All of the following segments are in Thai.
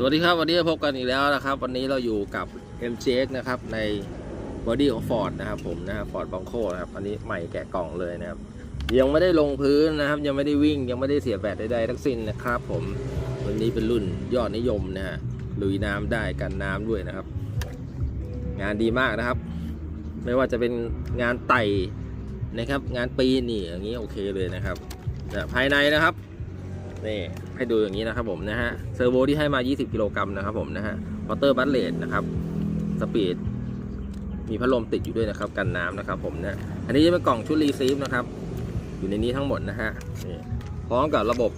สวัสดีครับ วันนี้พบกันอีกแล้วนะครับ วันนี้เราอยู่กับ MJX นะครับในบอดี้ของ Ford นะครับผมนะ Ford Bronco นะครับอันนี้ใหม่แกะกล่องเลยนะครับ ยังไม่ได้ลงพื้นนะครับ ยังไม่ได้วิ่งยังไม่ได้เสียแบตใดๆทั้งสิ้นนะครับผมวันนี้เป็นรุ่นยอดนิยมนะฮะลุยน้ำได้กันน้ำด้วยนะครับ งานดีมากนะครับ ไม่ว่าจะเป็นงานไต่นะครับ งานปีนนี่อย่างนี้โอเคเลยนะครับภายในนะครับ นี่ให้ดูอย่างนี้นะครับผมนะฮะเซอร์โวที่ให้มา 20 กิโลกรัมนะครับผมนะฮะวอเตอร์บัตเลตนะครับสปีดมีพัดลมติดอยู่ด้วยนะครับกันน้ำนะครับผมนะอันนี้จะเป็นกล่องชุดรีซีฟนะครับ อยู่ในนี้ทั้งหมดนะฮะพร้อมกับระบบ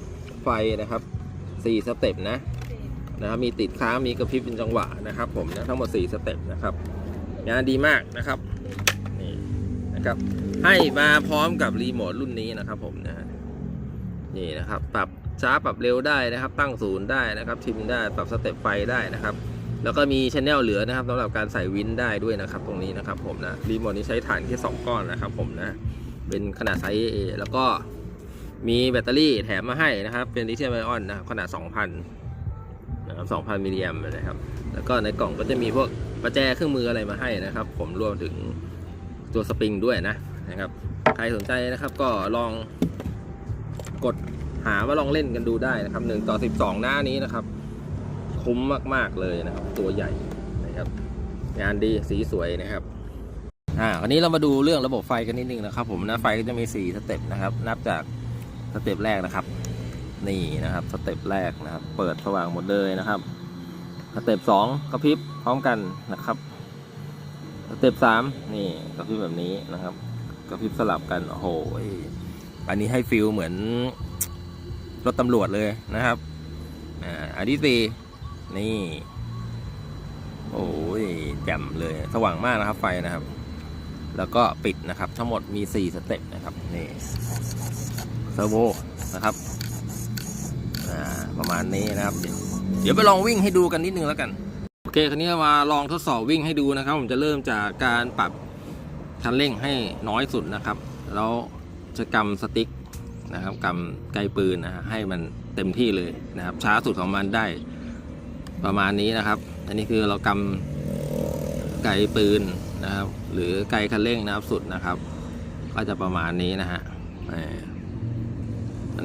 ไฟนะครับ4สเต็ปนะนะครับมีติดค้างมีกระพริบเป็นจังหวะนะครับ ผมนะทั้งหมด 4 สเต็ปนะครับ งานดีมากนะครับนี่นะครับ ให้มาพร้อมกับรีโมทรุ่นนี้นะครับ ผมนะนี่นะครับ ปรับ ช้าปรับเร็วได้นะครับ ตั้งศูนย์ได้นะครับทิมได้ปรับสเต็ปไฟได้นะครับ แล้วก็มีชแนลเหลือนะครับสำหรับการใส่วินได้ด้วยนะครับ ตรงนี้นะครับผมนะรีโมทนี้ใช้ฐานแค่2ก้อนนะครับผมนะเป็นขนาดไซส์ A แล้วก็มีแบตเตอรี่แถมมาให้นะครับ เป็นลิเธียมไอออนนะครับขนาด 2,000นะครับ2,000 มิลลิแอมป์นะครับ แล้วก็ในกล่องก็จะมีพวกประแจเครื่องมืออะไรมาให้นะครับ ผมรวมถึงตัวสปริงด้วยนะนะครับ ใครสนใจนะครับก็ลองกด หาว่าลองเล่นกันดูได้นะครับ1ต่อ12 หน้านี้นะครับ คุ้มมากๆเลยนะครับ ตัวใหญ่นะครับ งานดีสีสวยนะครับอ่าวันนี้เรามาดูเรื่องระบบไฟกันนิดนึงนะครับ ผมนะไฟก็จะมี 4 สเต็ปนะครับ นับจากสเต็ปแรกนะครับ นี่นะครับสเต็ปแรกนะครับ เปิดสว่างหมดเลยนะครับสเต็ป2กระพริบพร้อมกันนะครับสเต็ป3นี่กระพริบแบบนี้นะครับกระพริบสลับกันโอ้โหอันนี้ให้ฟิลเหมือน รถตำรวจเลยนะครับอันที่สี่นี่โอ้ยแจ่มเลยสว่างมากนะครับไฟนะครับ แล้วก็ปิดนะครับ ทั้งหมดมี 4 สเต็ปนะครับนี่เซอร์โวนะครับประมาณนี้นะครับ เดี๋ยวเดี๋ยวไปลองวิ่งให้ดูกันนิดนึงแล้วกันโอเคคันนี้มาลองทดสอบวิ่งให้ดูนะครับ ผมจะเริ่มจากการปรับคันเร่งให้น้อยสุดนะครับ แล้วจะกำสติ๊ก นะครับกำไกลปืนนะฮะให้มันเต็มที่เลยนะครับ ช้าสุดของมันได้ประมาณนี้นะครับ อันนี้คือเรากำไกลปืนนะครับ หรือไกลคันเร่งนะครับสุดนะครับ ก็จะประมาณนี้นะฮะอ่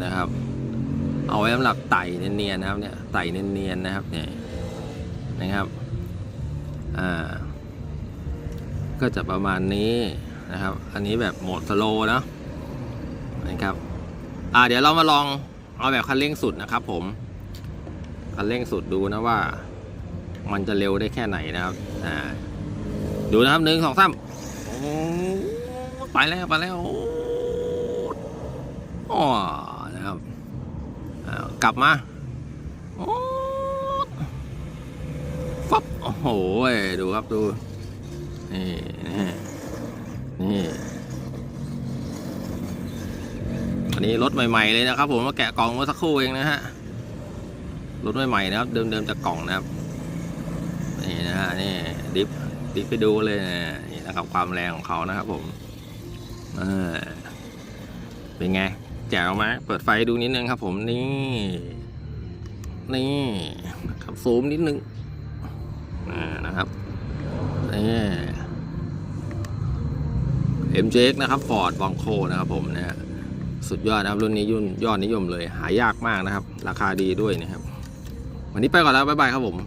นะครับ เอาไว้สำหรับไต่เนียนๆนะครับเนี่ยไต่เนียนๆนะครับเนี่ยนะครับอ่าก็จะประมาณนี้นะครับ อันนี้แบบโหมดสโลว์นะนะครับ อ่าเดี๋ยวเรามาลองเอาแบบคันเร่งสุดนะครับ ผม คันเร่งสุดดูนะว่า มันจะเร็วได้แค่ไหนนะครับ อ่า ดูนะครับหนึ่งสองสามไปแล้วไปแล้วโอ้นะครับกลับมาโอ้ฟับโอ้โหดูครับดูนี่นี่อั นี้รถใหม่ ๆ เลยนะครับ ผมมาแกะกล่องเมื่อสักครู่เองนะฮะรถใหม่ๆนะครับ เดิมๆจากกล่องนะครับนี่นะฮะนี่ดิฟดิฟไปดูเลยนะนี่นะครับความแรงของเขานะครับ ผมเออเป็นไงแจ๋วไหมเปิดไฟดูนิดนึงครับ ผมนี่ นี่ครับซูมนิดนึงนะครับนี่ MJX นะครับ Ford Bronco นะครับผมนะฮะ สุดยอดนะครับรุ่นนี้ยุ่นยอดนิยมเลย หายากมากนะครับ ราคาดีด้วยนะครับ วันนี้ไปก่อนแล้วบ๊ายบายครับผม